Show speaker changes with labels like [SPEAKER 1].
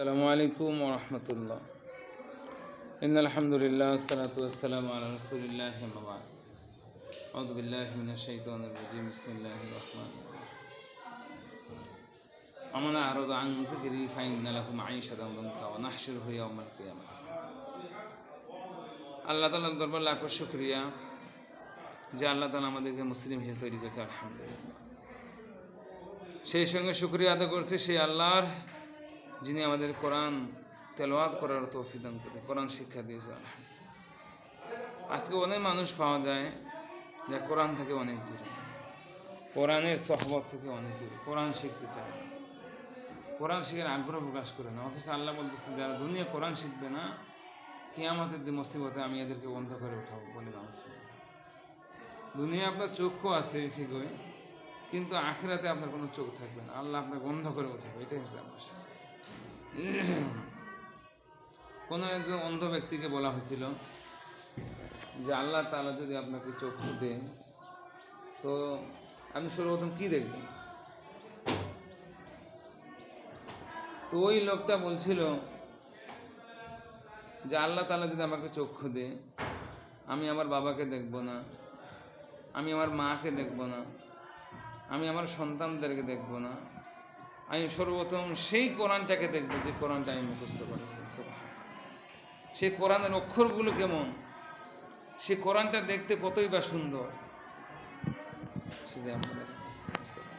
[SPEAKER 1] আসসালামু আলাইকুম রহমতুল্লাহ। ইন আলহামদুলিল্লাহ সালাতু আসসালাম আলা রাসূলিল্লাহ মাবাদ আউযু বিল্লাহি মিনাশ শাইতানির রাজিম, বিসমিল্লাহির রহমানির আল্লাহ তাআলার দরবারে লাখো যে আল্লাহ আমাদেরকে মুসলিম হিসেবে তৈরি করেছে, আলহামদুলিল্লাহ। সেই সঙ্গে শুক্রিয়া আদায় করছি সেই আল্লাহর যিনি আমাদের কোরআন তেলাওয়াত করার তৌফিক দান করে কোরআন শিক্ষা দিয়েছে আজকে অনেক মানুষ পাওয়া যায় যা কোরআন থেকে অনেক দূরে। কোরআনের সহবত থেকে অনেক দূরে। কোরআন শিখতে চায়। কোরআন শিখার আগ্রহ প্রকাশ করে না। অথচ আল্লাহ বলতেছে, যারা দুনিয়া কোরআন শিখবে না, কিয়ামতের দিন মুসিবতে আমি এদেরকে বন্ধ করে উঠাবো, বলে দুনিয়া আপনার চক্ষু আছে ঠিকই, কিন্তু আখেরাতে আপনার কোনো চোখ থাকবে না। আল্লাহ আপনাকে বন্ধ করে উঠাবে। এটাই হচ্ছে আমার শাস্তি। কোনো একজন অন্ধ ব্যক্তিকে বলা হয়েছিল যে আল্লাহ তালা যদি আপনাকে চক্ষু দেন, তো আপনি সর্বপ্রথম কি দেখবেন তো ওই লোকটা বলছিল যে আল্লাহ তালা যদি আমাকে চক্ষু দেয় আমি আমার বাবাকে দেখব না, আমি আমার মাকে দেখব না, আমি আমার সন্তানদেরকে দেখব না। আমি সর্বপ্রথম সেই কোরআনটাকে দেখব যে কোরআনটা আমি মুখস্থ করেছি। সেই কোরআনের অক্ষরগুলো কেমন? সে কোরআনটা দেখতে কতই বা সুন্দর? সেটাই আমরা